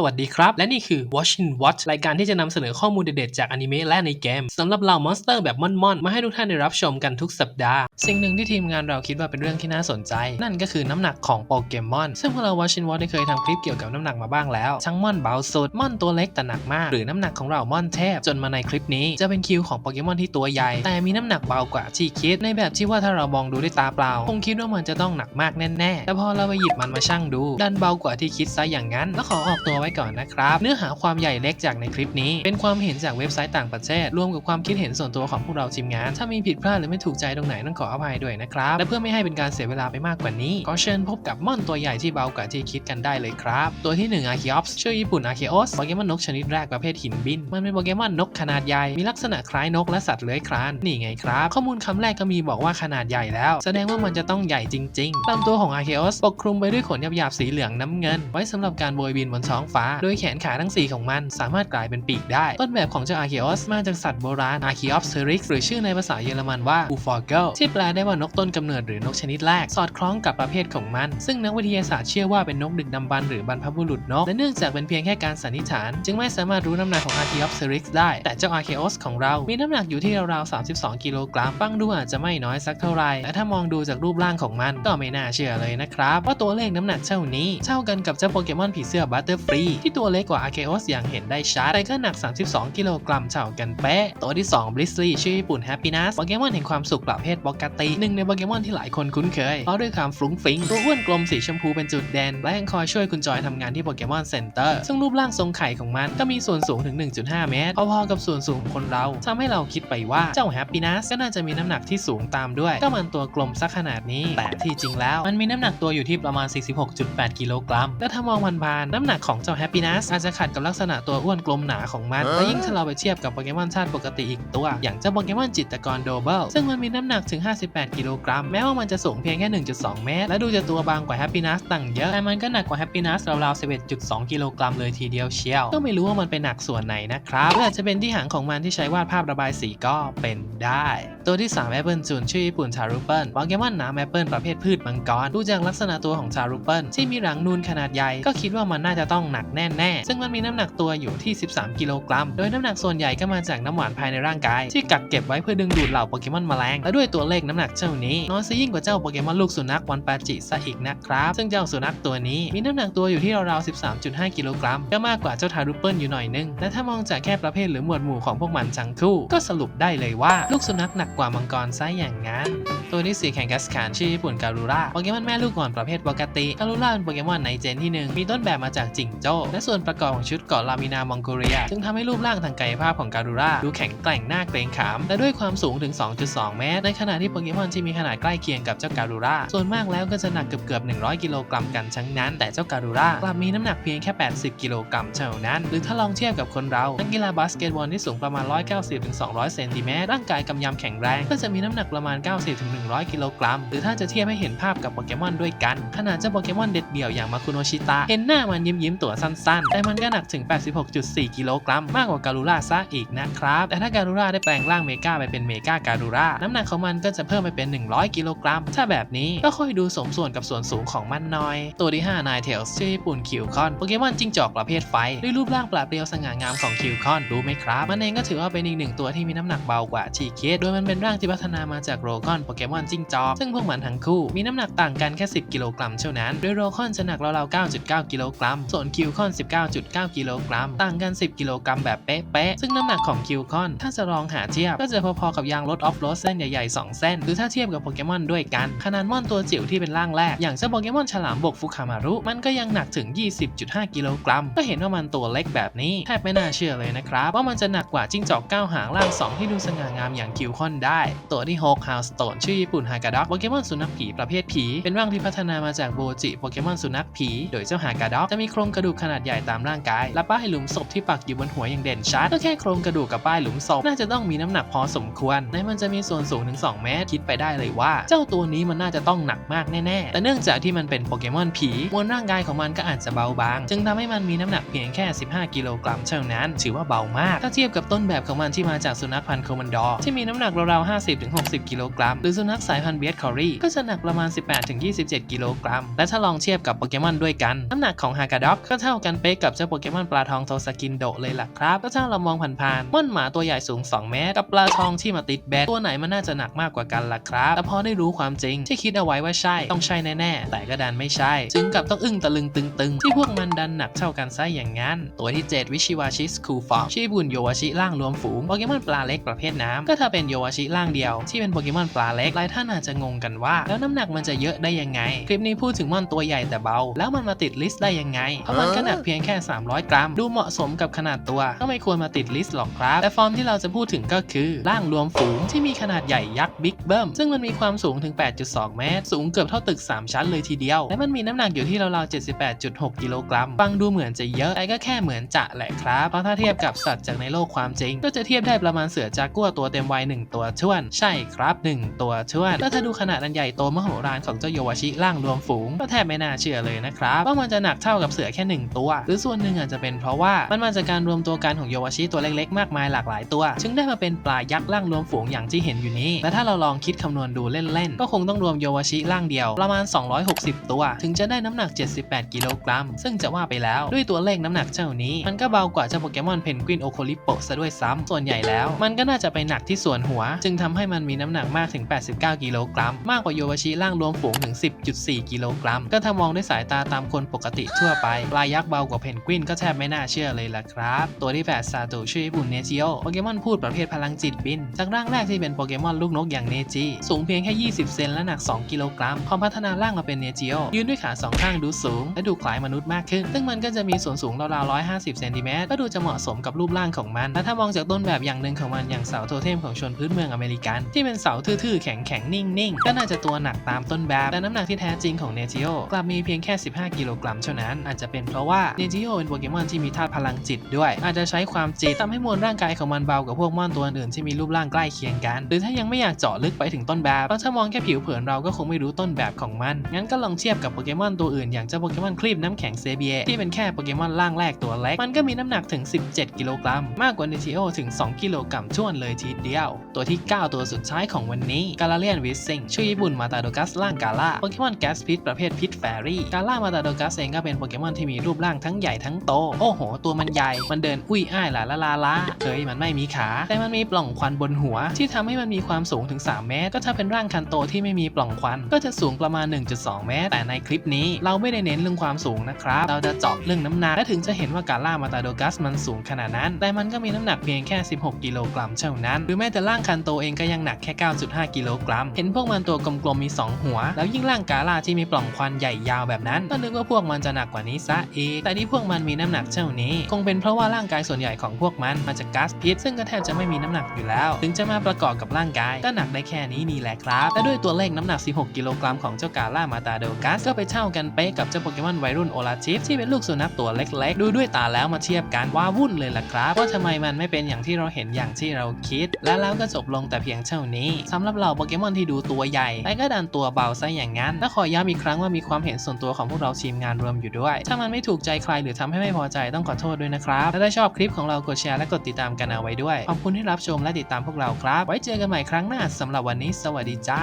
สวัสดีครับ และนี่คือ Watching Watch รายการที่จะนำเสนอข้อมูลเด็ดๆจากอนิเมะและในเกมสำหรับเหล่ามอนสเตอร์แบบม่อนๆ มาให้ทุกท่านได้รับชมกันทุกสัปดาห์ สิ่งหนึ่งที่ทีมงานเราคิดว่าเป็นเรื่องที่น่าสนใจ นั่นก็คือน้ำหนักของโปเกมอน ซึ่งพวกเรา Watching Watch ได้เคยทำคลิปเกี่ยวกับน้ำหนักมาบ้างแล้ว ทั้งม่อนเบาสุดม่อนตัวเล็กแต่หนักมาก หรือน้ำหนักของเราม่อนเทพจนมาในคลิปนี้จะเป็นคิวของโปเกมอนที่ตัวใหญ่ แต่มีน้ำหนักเบากว่าที่คิดในแบบที่ว่าถ้าเรามองดูด้วยตาเปล่าคงคิดว่ามันจะต้องหนักมากแน่ๆแต่พอเราไปหยิบมันมาชั่งดูดันเบากว่าที่คิดซะอย่างนั้นแล้วขอออกตัวไว้ก่อนนะครับ เนื้อหาความใหญ่เล็กจากในคลิปนี้ เป็นความเห็นจากเว็บไซต์ต่างประเทศ รวมกับความคิดเห็นส่วนตัวของพวกเราทีมงาน ถ้ามีผิดพลาดหรือไม่ถูกใจตรงไหนต้องขออภัยด้วยนะครับ และเพื่อไม่ให้เป็นการเสียเวลาไปมากกว่านี้ ขอเชิญพบกับม่อนตัวใหญ่ที่เบากว่าที่คิดกันได้เลยครับ ตัวที่1 a r c h e o p s ชื่อญี่ปุ่น a r c h e o s โปเกมอนนกชนิดแรกประเภทหินบิน มันเป็นโปเกมอนนกขนาดใหญ่ มีลักษณะคล้ายนกและสัตว์เลื้อยคลาน นี่ไงครับ ข้อมูลคำแรกก็มีบอกว่าขนาดใหญ่แล้ว แสดงว่ามันจะต้องใหญ่จริงๆลำตัวของ a r c h e o s ปกคลุมไปด้วยขนหยาบๆสีเหลืองน้ำเงิน ไว้สำหรับการโบยบินบนท้องฟ้าโดยแขนขาทั้ง 4 ของมันสามารถกลายเป็นปีกได้ ต้นแบบของเจ้า a r c h e o s มาจากสัตว์โบราณ a r c h e o p s e r i x หรือชื่อในภาษาเยอรมันว่า u f o g e l ที่แปลได้ว่านกต้นกำเนิดหรือนกชนิดแรก สอดคล้องกับประเภทของมัน ซึ่งนักวิทยาศาสตร์เชื่อว่าเป็นนกดึกดำบรรหรือบรรพบุรุษนก และเนื่องจากเป็นเพียงแค่การสันนิษฐาน จึงไม่สามารถรู้น้ำหนักของ a r c h e o p s e r i x ได้ แต่เจ้า a r c h e o s ของเรา มีน้ำหนักอยู่ที่ราวๆ32 กิโลกรัมฟังดูอาจจะไม่น้อยสักเท่าไหร่แต่ถ้ามองดูจากรูปร่างของมันก็ไม่น่าเชื่อเลยนะครับว่าตัวเลขน้ำหนักเท่านี้เท่ากันกับเจ้าโปเกมอนผีเสื้อบัตเตอร์ฟรีที่ตัวเล็กกว่า a r c h e o s อย่างเห็นได้ชัดแต่ก็หนัก 32 กิโลกรัมเท่ากันเป๊ะ ตัวที่2 b l i s l y ชื่อญี่ปุ่น Happiness โปเกมอนแห่งความสุขประเภทปกติหนึ่งในโปเกมอนที่หลายคนคุ้นเคย เพราะด้วยความฟรุ้งฟิ้งตัวอ้วนกลมสีชมพูเป็นจุดเด่นและยังคอยช่วยคุณจอยทำงานที่โปเกมอนเซ็นเตอร์ซึ่งรูปร่างทรงไข่ของมันก็มีส่วนสูงถึง 1.5 เมตรพอๆกับส่วนสูงของคนเราทำให้เราคิดไปว่าเจ้า Happiness ก็น่าจะมีน้ำหนักที่สูงตามด้วย ก็มันตัวกลมสักขนาดนี้ แต่ที่จริงแล้ว มันมีน้ำหนักตัวอยู่ที่ประมาณ 46.8 กิโลกรัมและถ้ามองผ่านๆน้ำหนักของจ้า Happiness อาจจะขัดกับลักษณะตัวอ้วนกลมหนาของมันและยิ่งถ้าเราไปเทียบกับโปเกมอนชาติปกติอีกตัว อย่างเจ้าโปเกมอนจิตรกรโดเบิลซึ่งมันมีน้ำหนักถึง 58 กิโลกรัม แม้ว่ามันจะสูงเพียงแค่ 1.2 เมตร และดูจะตัวบางกว่า Happiness ตั้งเยอะ แต่มันก็หนักกว่า Happiness ราวๆ 11.2 กิโลกรัมเลยทีเดียวเชียว ก็ไม่รู้ว่ามันเป็นหนักส่วนไหนนะครับหรืออาจจะเป็นที่หางของมันที่ใช้วาดภาพระบายสีก็เป็นได้ ตัวที่3 Apple จูนชื่อญี่ปุ่นชารูเปิลโปเกมอนน้ำแอปเปิลประเภทพืชมังกรดูจากลักษณะตัวของชารูเปิลที่มีหลังนูนขนาดใหญ่ก็คิดว่ามันน่าจะต้องหนักแน่ๆซึ่งมันมีน้ำหนักตัวอยู่ที่ 13 กิโลกรัม โดยน้ำหนักส่วนใหญ่ก็มาจากน้ำหวานภายในร่างกาย ที่กักเก็บไว้เพื่อดึงดูดเหล่าโปเกมอนแมลง และด้วยตัวเลขน้ำหนักเจ้านี้ น้อยซะยิ่งกว่าเจ้าโปเกมอนลูกสุนัขวันปาจิซะอีกนะครับ ซึ่งเจ้าสุนัขตัวนี้มีน้ำหนักตัวอยู่ที่ราวๆ 13.5 กิโลกรัม ก็มากกว่าเจ้าทารูเปิลอยู่หน่อยนึง และถ้ามองจากแค่ประเภทหรือหมวดหมู่ของพวกมันทั้งคู่ ก็สรุปได้เลยว่าลูกสุนัขหนักกว่ามังกรซะอย่างนั้น ตัวที่สี่แข่งกัสคานชื่อญี่ปุ่นการูราโปเกมอนแม่ลูกอ่อนประเภทปกติการูราเป็นโปเกมอนในเจนที่หนึ่งมีต้นแบบมาจากจิงโจและส่วนประกอบของชุดเกาะลามินามองโกเลียซึ่งทำให้รูปร่างทางกายภาพของการูราดูแข็งแกร่งหน่าเกรงขาม และด้วยความสูงถึง 2.2 เมตร ในขณะที่โปเกมอนที่มีขนาดใกล้เคียงกับเจ้าการูราส่วนมากแล้วก็จะหนักเกือบเกือบ100 กิโลกรัมกันทั้งนั้น แต่เจ้าการูรากลับมีน้ำหนักเพียงแค่ 80 กิโลกรัมเท่านั้น หรือถ้าลองเทียบกับคนเรานักกีฬาบาสเกตบอลที่สูงประมาณ 190-200 เซนติเมตรร่างกายกำยำแข็งแรง ก็จะมีน้ำหนักประมาณ 90-100 กิโลกรัม หรือถ้าจะเทียบให้เห็นภาพกับโปเกมอนด้วยกัน ขนาดเจ้าโปเกมอนเด็ดเดี่ยวอย่างมาคุโนชิตะเห็นหน้ามันยิ้มยิ้มตัวสั้นๆ แต่มันก็หนักถึง 86.4 กิโลกรัมมากกว่าการูราซะอีกนะครับ แต่ถ้าการูราได้แปลงร่างเมกาไปเป็นเมกาการูราน้ำหนักของมันก็จะเพิ่มไปเป็น 100 กิโลกรัม ถ้าแบบนี้ก็ค่อยดูสมส่วนกับส่วนสูงของมันหน่อย ตัวที่5 Nine Tails ชื่อญี่ปุ่นคิวคอนโปเกมอนจิ้งจอกประเภทไฟด้วยรูปร่างปราดเปรียวสง่างามของคิวคอนรู้ไหมครับ มันเองก็ถือว่าเป็นอีกหนึ่งตัวที่มีน้ำหนักเบากว่าชีเคสโดยมันเป็นร่างที่พัฒนามาจากโรคอนโปเกมอนจิ้งจอกซึ่งพวกมันทั้งคู่มีน้ำหนักต่างกันแค่ 10 กิโลกรัมเท่านั้นโดยโรคอนจะหนักราวๆ9.9 กิโลกรัมส่วนคิวคอน 19.9 กิโลกรัม ต่างกัน 10 กิโลกรัมแบบเป๊ะๆ ซึ่งน้ำหนักของคิวคอน ถ้าจะลองหาเทียบ ก็จะพอๆกับยางรถออฟโรดเส้นใหญ่ๆ 2 เส้น หรือถ้าเทียบกับโปเกมอนด้วยกัน ขนาดมอนตัวจิ๋วที่เป็นร่างแรก อย่างเจ้าโปเกมอนฉลามบกฟุคามารุ มันก็ยังหนักถึง 20.5 กิโลกรัม ก็เห็นว่ามันตัวเล็กแบบนี้แทบไม่น่าเชื่อเลยนะครับว่ามันจะหนักกว่าจิ้งจอกก้าวหางร่างสองที่ดูสง่างามอย่างคิวคอนได้ ตัวที่6 h o u s t o n e ชื่อญี่ปุ่นฮากาด็อกโปเกมอนสุนัขผีประเภทผีเป็นร่างที่พัฒนามาจากโบจิโปเกมอนสุนัขผีโดยเจ้าฮากาด็อกจะมีโครงกระดูกขนาดใหญ่ตามร่างกาย และป้ายหลุมศพที่ปักอยู่บนหัวอย่างเด่นชัดก็แค่โครงกระดูกกับป้ายหลุมศพน่าจะต้องมีน้ำหนักพอสมควรและมันจะมีส่วนสูงถึง 2 เมตร คิดไปได้เลยว่า เจ้าตัวนี้มันน่าจะต้องหนักมากแน่ๆ แต่เนื่องจากที่มันเป็นโปเกมอนผีมวลร่างกายของมันก็อาจจะเบาบาง จึงทำให้มันมีน้ำหนักเพียงแค่ 15 กิโลกรัมเท่านั้น ถือว่าเบามาก ถ้าเทียบกับต้นแบบของมันที่มาจากสุนัขพันธุ์โคมันดอร์ที่มีน้ำหนักราวๆ50-60 กิโลกรัม หรือสุนัขสายพันธุ์เบียดคอรี่ก็จะหนักประมาณ 18-27 กิโลกรัม และถ้าลองเทียบกับโปเกมอนด้วยกัน น้ำหนักของฮากาด็อกก็เท่าท่ากันเป๊ะกับเจ้าโปเกมอนปลาทองโทสกินโดเลยล่ะครับ ก็ถ้าเรามองผ่านๆม่อนหมาตัวใหญ่สูง 2 เมตร กับปลาทองที่มาติดแบตตัวไหนมันน่าจะหนักมากกว่ากันล่ะครับ แต่พอได้รู้ความจริงที่คิดเอาไว้ว่าใช่ ต้องใช่แน่ๆ แต่ก็ดันไม่ใช่ ถึงกับต้องอึ้งตะลึงตึงๆ ที่พวกมันดันหนักเท่ากันซะอย่างนั้น ตัวที่ 7 วิชิวาชิสคูฟอร์ชิบุนโยวาชิล่างรวมฝูงโปเกมอนปลาเล็กประเภทน้ำก็ถ้าเป็นโยวาชิล่างเดียวที่เป็นโปเกมอนปลาเล็กหลายท่านอาจจะงงกันว่า แล้วน้ำหนักมันจะเยอะได้ยังไง คลิปนี้พูดถึงม่อนตัวใหญ่แต่เบา แล้วมันมาติดลิสต์ได้ยังไงเพราะมันก็หนักเพียงแค่ 300 กรัม ดูเหมาะสมกับขนาดตัว ก็ไม่ควรมาติดลิสต์หรอกครับ แต่ฟอร์มที่เราจะพูดถึงก็คือ ร่างรวมฝูงที่มีขนาดใหญ่ยักษ์บิ๊กเบิ้มซึ่งมันมีความสูงถึง 8.2 เมตร สูงเกือบเท่าตึก 3 ชั้นเลยทีเดียว และมันมีน้ำหนักอยู่ที่ราวๆ78.6 กิโลกรัม ฟังดูเหมือนจะเยอะแต่ก็แค่เหมือนจะแหละครับ เพราะถ้าเทียบกับสัตว์จากในโลกความจริง ก็จะเทียบได้ประมาณเสือจากัวตัวเต็มวัย1ตัวช่วน ใช่ครับ 1 ตัวช่วนแล้วถ้าดูขนาดอันใหญ่โตมโหฬารของเจ้าโยวาชิร่างรวมฝูงก็แทบไม่น่าเชื่อเลยนะครับว่ามันจะหนักเท่ากับเสือแค่หนึ่งตัว หรือส่วนหนึ่งอาจจะเป็นเพราะว่ามันมาจากการรวมตัวกันของโยวาชิตัวเล็กๆ มากมายหลากหลายตัว จึงได้มาเป็นปลายักษ์ร่างรวมฝูงอย่างที่เห็นอยู่นี้ และถ้าเราลองคิดคำนวณดูเล่นๆ ก็คงต้องรวมโยวาชิร่างเดียว ประมาณ 260 ตัว ถึงจะได้น้ำหนัก 78 กิโลกรัม ซึ่งจะว่าไปแล้วด้วยตัวเลขน้ำหนักเจ้านี้ มันก็เบากว่าเจ้าโปเกมอนเพนกวินโอโคลิโปซะด้วยซ้ำส่วนใหญ่แล้ว มันก็น่าจะไปหนักที่ส่วนหัว จึงทำให้มันมีน้ำหนักมากถึง 89 กิโลกรัม มากกว่าโยวาชิร่างรวมฝูงถึง 10.4 กิโลกรัม ก็ถ้ามองด้วยสายตาตามคนปกติทั่วไปปลายักษ์เบากว่าเพนกวินก็แทบไม่น่าเชื่อเลยล่ะครับ ตัวที่ 8 ซาโตชื่อญี่ปุ่นเนจิโอโปเกมอนพูดประเภทพลังจิตบิน จากร่างแรกที่เป็นโปเกมอนลูกนกอย่างเนจิ สูงเพียงแค่ 20 เซนและหนัก 2 กิโลกรัมพอพัฒนาร่างมาเป็นเนจิโอยืนด้วยขาสองข้างดูสูง และดูคล้ายมนุษย์มากขึ้น ซึ่งมันก็จะมีส่วนสูงราวๆ 150 เซนติเมตรก็ดูจะเหมาะสมกับรูปร่างของมันและถ้ามองจากต้นแบบอย่างหนึ่งของมันอย่างเสาโทเทมของชนพื้นเมืองอเมริกัน ที่เป็นเสาทื่อๆแข็งๆนิ่งๆก็น่าจะตัวหนักตามต้นแบบแต่น้ำหนักที่แท้จริงของเนจิโอกลับมีเพียงแค่ 15 กิโลกรัมเท่านั้นอาจจะเป็นเพราะว่าเนจิโอเป็นโปเกมอนที่มีธาตุพลังจิตด้วย อาจจะใช้ความจิตทำให้มวลร่างกายของมันเบากว่าพวกมอนตัวอื่นที่มีรูปร่างใกล้เคียงกัน หรือถ้ายังไม่อยากเจาะลึกไปถึงต้นแบบเพราะถ้ามองแค่ผิวเผินเราก็คงไม่รู้ต้นแบบของมัน งั้นก็ลองเทียบกับโปเกมอนตัวอื่นอย่างเจ้าโปเกมอนคลีบน้ำแข็งเซเบียที่เป็นแค่โปเกมอนร่างแรกตัวเล็กมันก็มีน้ำหนักถึง 17 กิโลกรัม มากกว่าเนจิโอถึง 2 กิโลกรัมช่วนเลยทีเดียว ตัวที่ 9 ตัวสุดท้ายของวันนี้กาลาเลียนวิสซิงชื่อญี่ปุ่นมาตาโดกัสร่างกาล่าโปเกมอนแก๊สพิษประเภทพิษแฟรี่กาล่ามาตาโดกัสเองก็เป็นโปเกมอนที่มีรูปร่างทั้งใหญ่ทั้งโต โอ้โห ตัวมันใหญ่ มันเดินอุ้ยอ้ายหลาลาลาลาเฮ้ยมันไม่มีขา แต่มันมีปล่องควันบนหัว ที่ทำให้มันมีความสูงถึง 3 เมตร ก็ถ้าเป็นร่างคันโตที่ไม่มีปล่องควัน ก็จะสูงประมาณ 1.2 เมตร แต่ในคลิปนี้ เราไม่ได้เน้นเรื่องความสูงนะครับ เราจะเจาะเรื่องน้ำหนักและถึงจะเห็นว่ากาล่ามาตาโดกัสมันสูงขนาดนั้น แต่มันก็มีน้ำหนักเพียงแค่ 16 กิโลกรัมเท่านั้น หรือแม้แต่ร่างคันโตเองก็ยังหนักแค่ 9.5 กิโลกรัม เห็นพวกมันตัวกลมๆมี 2 หัว แล้วยิ่งร่างกาล่าที่มีปล่องควันใหญ่ยาวแบบนั้นก็นึกว่าพวกมันจะหนักกว่านี้ซะอีก แต่ที่พวกมันมีน้ำหนักเท่านี้ คงเป็นเพราะว่าร่างกายส่วนใหญ่ของพวกมันมาจากก๊าซพิษ ซึ่งก็แทบจะไม่มีน้ำหนักอยู่แล้ว ถึงจะมาประกอบกับร่างกาย ก็หนักได้แค่นี้นี่แหละครับและด้วยตัวเลขน้ำหนัก 16 กิโลกรัมของเจ้ากาล่ามาตาโดกัสก็ไปเท่ากันเป๊ะกับเจ้าโปเกมอนวัยรุ่นโอลาทิฟที่เป็นลูกสุนัขตัวเล็กๆ ดูด้วยตาแล้วมาเทียบกันว้าวุ่นเลยล่ะครับว่าทำไมมันไม่เป็นอย่างที่เราเห็นอย่างที่เราคิด และแล้วก็จบลงแต่เพียงเท่านี้สำหรับเหล่าโปเกมอนที่ดูตัวใหญ่แต่ก็ดันตัวเบาซะอย่างนั้นและขอย้ำอีกครั้งว่ามีความเห็นส่วนตัวของพวกเราทีมงานรวมอยู่ด้วย ถ้ามันไม่ถูกใจใครหรือทำให้ไม่พอใจต้องขอโทษด้วยนะครับและถ้าชอบคลิปของเรากดแชร์และกดติดตามกันเอาไว้ด้วย ขอบคุณที่รับชมและติดตามพวกเราครับ ไว้เจอกันใหม่ครั้งหน้าสำหรับวันนี้ สวัสดีจ้า